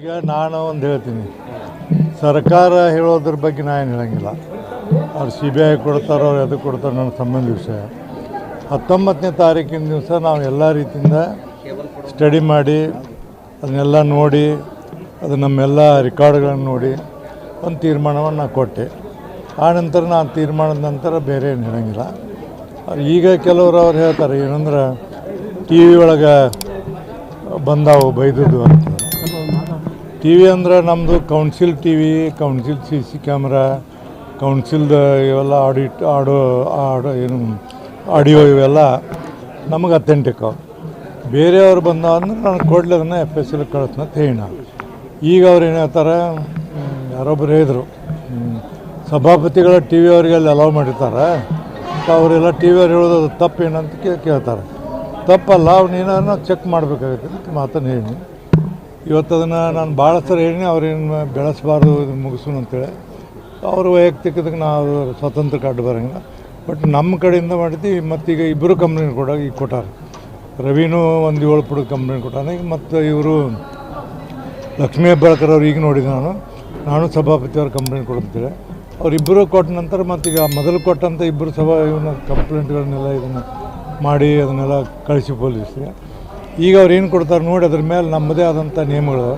ಈಗ ನಾನು ಒಂದು ಹೇಳ್ತೀನಿ. ಸರ್ಕಾರ ಹೇಳೋದ್ರ ಬಗ್ಗೆ ನಾನು ಹೇಳೋಂಗಿಲ್ಲ. ಅವ್ರು ಸಿ ಬಿ ಐ ಕೊಡ್ತಾರೋ ಅವ್ರು ಅದು ಕೊಡ್ತಾರೋ ನನ್ನ ಸಂಬಂಧ ವಿಷಯ. ಹತ್ತೊಂಬತ್ತನೇ ತಾರೀಕಿನ ದಿವಸ ನಾವು ಎಲ್ಲ ರೀತಿಯಿಂದ ಸ್ಟಡಿ ಮಾಡಿ, ಅದನ್ನೆಲ್ಲ ನೋಡಿ, ಅದು ನಮ್ಮೆಲ್ಲ ರೆಕಾರ್ಡ್ಗಳನ್ನು ನೋಡಿ ಒಂದು ತೀರ್ಮಾನವನ್ನು ನಾನು ಕೊಟ್ಟೆ. ಆ ನಂತರ ನಾನು ತೀರ್ಮಾನದ ನಂತರ ಬೇರೆ ಏನು ಹೇಳೋಂಗಿಲ್ಲ. ಈಗ ಕೆಲವರು ಅವ್ರು ಹೇಳ್ತಾರೆ, ಏನಂದ್ರೆ ಟಿ ವಿ ಒಳಗೆ ಬಂದಾವು ಬೈದದ್ದು ಅಂತ. ಟಿ ವಿ ಅಂದ್ರೆ ನಮ್ಮದು council T V council C C camera, ಕೌನ್ಸಿಲ್ದು ಇವೆಲ್ಲ ಆಡಿಟ್, ಆಡೋ ಆಡೋ, ಏನು, ಆಡಿಯೋ ಇವೆಲ್ಲ ನಮಗೆ ಅಥೆಂಟಿಕ್ ಅವು ಬೇರೆಯವ್ರು ಬಂದ ಅಂದ್ರೆ ನಾನು ಕೊಡ್ಲಿ ಅದನ್ನು ಎಫ್ ಎಸ್ ಎಲ್ ಕಳಿಸ್ನ ತೇಣ ಈಗ ಅವ್ರು ಏನು ಹೇಳ್ತಾರೆ ಯಾರೊಬ್ಬರು ಹೇಳಿದರು ಸಭಾಪತಿಗಳ ಟಿ ವಿ ಅವರಿಗೆ ಅಲ್ಲಿ ಅಲೌ ಮಾಡಿರ್ತಾರೆ ಅವರೆಲ್ಲ ಟಿ ವಿ ಅವ್ರು ಹೇಳೋದು ಅದು ತಪ್ಪೇನಂತ ಕೇಳ್ತಾರೆ. ತಪ್ಪಲ್ಲ ಅವ್ನು ಏನಾದ್ರು ಚೆಕ್ ಮಾಡಬೇಕಾಗುತ್ತೆ ಅಂತ ಮಾತನ್ನು ಹೇಳಿ. ಇವತ್ತು ಅದನ್ನು ನಾನು ಭಾಳ ಸರ್ ಹೇಳಿನಿ, ಅವ್ರೇನು ಬೆಳೆಸಬಾರ್ದು ಮುಗಿಸೋಣ ಅಂತೇಳಿ. ಅವ್ರ ವೈಯಕ್ತಿಕದಕ್ಕೆ ನಾವು ಸ್ವತಂತ್ರ ಕಾಡು ಬರೋಂಗಿಲ್ಲ. ಬಟ್ ನಮ್ಮ ಕಡೆಯಿಂದ ಮಾಡಿದ್ವಿ ಮತ್ತೀಗ ಇಬ್ಬರು ಕಂಪ್ನಿ ಕೂಡ ಈಗ ಕೊಟ್ಟಾರೆ. ರವಿನೂ ಒಂದು ಏಳು ಪುಡ ಕಂಪ್ನಿ ಕೊಟ್ಟಾನ. ಈಗ ಮತ್ತು ಇವರು ಲಕ್ಷ್ಮೀ ಹೆಬ್ಬಾಳ್ಕರ್ ಅವ್ರು ಈಗ ನೋಡಿದೆ ನಾನು. ನಾನು ಸಭಾಪತಿ ಅವ್ರ ಕಂಪ್ಲೇಂಟ್ ಕೊಡ್ತೇವೆ ಅವರಿಬ್ಬರು ಕೊಟ್ಟ ನಂತರ ಮತ್ತೀಗ ಮೊದಲು ಕೊಟ್ಟಂಥ ಇಬ್ಬರು ಸಭಾ ಇವನ್ನ ಕಂಪ್ಲೇಂಟ್ಗಳನ್ನೆಲ್ಲ ಇದನ್ನು ಮಾಡಿ ಅದನ್ನೆಲ್ಲ ಕಳಿಸಿ ಪೊಲೀಸ್ಗೆ. ಈಗ ಅವ್ರು ಏನು ಕೊಡ್ತಾರೆ ನೋಡಿ ಅದ್ರ ಮೇಲೆ ನಮ್ಮದೇ ಆದಂಥ ನಿಯಮಗಳು.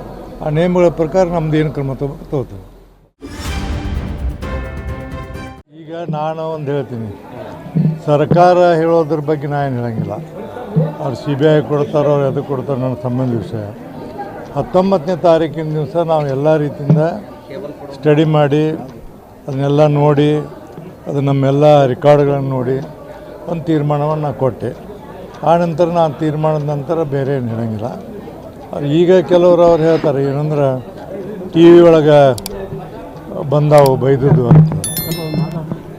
ಆ ನಿಯಮಗಳ ಪ್ರಕಾರ ನಮ್ದು ಏನು ಕ್ರಮ ತಗೋತೀವಿ. ಈಗ ನಾನು ಒಂದು ಹೇಳ್ತೀನಿ. ಸರ್ಕಾರ ಹೇಳೋದ್ರ ಬಗ್ಗೆ ನಾನು ಹೇಳಂಗಿಲ್ಲ. ಅವ್ರು ಸಿ ಬಿ ಐ ಕೊಡ್ತಾರೋ ಅವ್ರು ಎದಕ್ಕೆ ಕೊಡ್ತಾರೋ ನನ್ನ ಸಂಬಂಧ ವಿಷಯ. ಹತ್ತೊಂಬತ್ತನೇ ತಾರೀಕಿನ ದಿವಸ ನಾವು ಎಲ್ಲ ರೀತಿಯಿಂದ ಸ್ಟಡಿ ಮಾಡಿ, ಅದನ್ನೆಲ್ಲ ನೋಡಿ, ಅದು ನಮ್ಮೆಲ್ಲ ರೆಕಾರ್ಡ್ಗಳನ್ನು ನೋಡಿ ಒಂದು ತೀರ್ಮಾನವನ್ನು ನಾನು ಕೊಟ್ಟೆ. ಆ ನಂತರ ನಾನು ತೀರ್ಮಾನದ ನಂತರ ಬೇರೆ ಏನು ಹೇಳೋಂಗಿಲ್ಲ. ಈಗ ಕೆಲವರು ಅವ್ರು ಹೇಳ್ತಾರೆ, ಏನಂದ್ರೆ ಟಿ ವಿ ಒಳಗೆ ಬಂದಾವು ಬೈದದ್ದು ಅಂತ.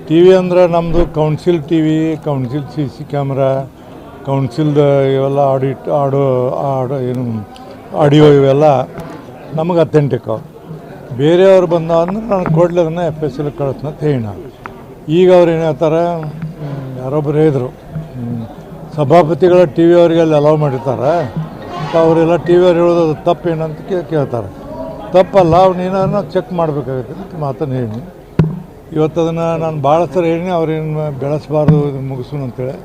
ಟಿ ವಿ ಅಂದ್ರೆ ನಮ್ಮದು council T V, council C C camera, ಕೌನ್ಸಿಲ್ದ ಇವೆಲ್ಲ ಆಡಿಟ್, ಆಡೋ ಆಡೋ ಏನು, ಆಡಿಯೋ ಇವೆಲ್ಲ ನಮಗೆ ಅಥೆಂಟಿಕ್ ಅವು. ಬೇರೆಯವ್ರು ಬಂದ ಅಂದ್ರೆ ನಾನು ಕೊಡಲಿ ಅದನ್ನು ಎಫ್ ಎಸ್ ಎಲ್ ಕಳಿಸ್ನ ತೇಣ ಈಗ ಅವ್ರು ಏನು ಹೇಳ್ತಾರೆ ಯಾರೊಬ್ಬರು ಹೇಳಿದರು ಸಭಾಪತಿಗಳ ಟಿ ವಿ ಅವರಿಗೆ ಅಲ್ಲಿ ಅಲೌ ಮಾಡಿರ್ತಾರೆ ಅವರೆಲ್ಲ ಟಿ ವಿ ಅವ್ರು ಹೇಳೋದು ಅದು ತಪ್ಪು ಏನಂತ ಕೇಳ್ತಾರೆ. ತಪ್ಪಲ್ಲ ಏನಾದ್ರು ಚೆಕ್ ಮಾಡಬೇಕಾಗುತ್ತೆ ಅಂತ ಮಾತನ್ನು ಹೇಳಿ. ಇವತ್ತು ಅದನ್ನು ನಾನು ಭಾಳ ಸರಿ ಹೇಳಿ ಅವ್ರೇನು ಬೆಳೆಸಬಾರ್ದು ಮುಗಿಸು ಅಂತೇಳಿ.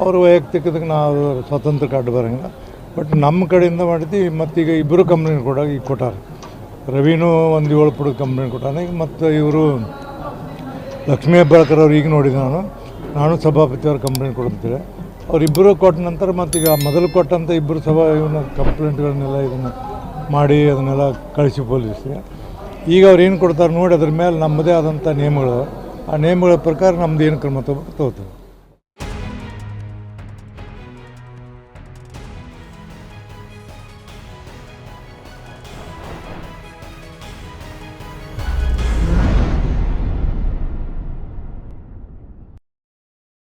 ಅವ್ರ ವೈಯಕ್ತಿಕದಕ್ಕೆ ನಾವು ಸ್ವತಂತ್ರ ಕಾಡು ಬರೋಂಗಿಲ್ಲ. ಬಟ್ ನಮ್ಮ ಕಡೆಯಿಂದ ಮಾಡಿದ್ವಿ ಮತ್ತೀಗ ಇಬ್ಬರು ಕಂಪ್ನಿ ಕೂಡ ಈಗ ಕೊಟ್ಟಾರೆ. ರವಿನೂ ಒಂದು ಏಳು ಪುಡ ಕಂಪ್ನಿ ಕೊಟ್ಟಾನ. ಈಗ ಮತ್ತು ಇವರು ಲಕ್ಷ್ಮೀ ಹೆಬ್ಬಾಳ್ಕರ್ ಅವ್ರು ಈಗ ನೋಡಿದೆ ನಾನು. ನಾನು ಸಭಾಪತಿ ಅವ್ರ ಕಂಪ್ಲೇಂಟ್ ಅವರಿಬ್ಬರು ಕೊಟ್ಟ ನಂತರ ಮತ್ತೀಗ ಮೊದಲು ಕೊಟ್ಟಂಥ ಇಬ್ಬರು ಸಭಾ ಇವನ್ನ ಕಂಪ್ಲೇಂಟ್ಗಳನ್ನೆಲ್ಲ ಇದನ್ನು ಮಾಡಿ ಅದನ್ನೆಲ್ಲ ಕಳಿಸಿ ಪೊಲೀಸ್ಗೆ. ಈಗ ಅವ್ರು ಏನು ಕೊಡ್ತಾರೆ ನೋಡಿ ಅದ್ರ ಮೇಲೆ ನಮ್ಮದೇ ಆದಂಥ ನಿಯಮಗಳು. ಆ ನಿಯಮಗಳ ಪ್ರಕಾರ ನಮ್ದು ಏನು ಕ್ರಮ ತಗೋಬೇಕು ತಗೋತೀವಿ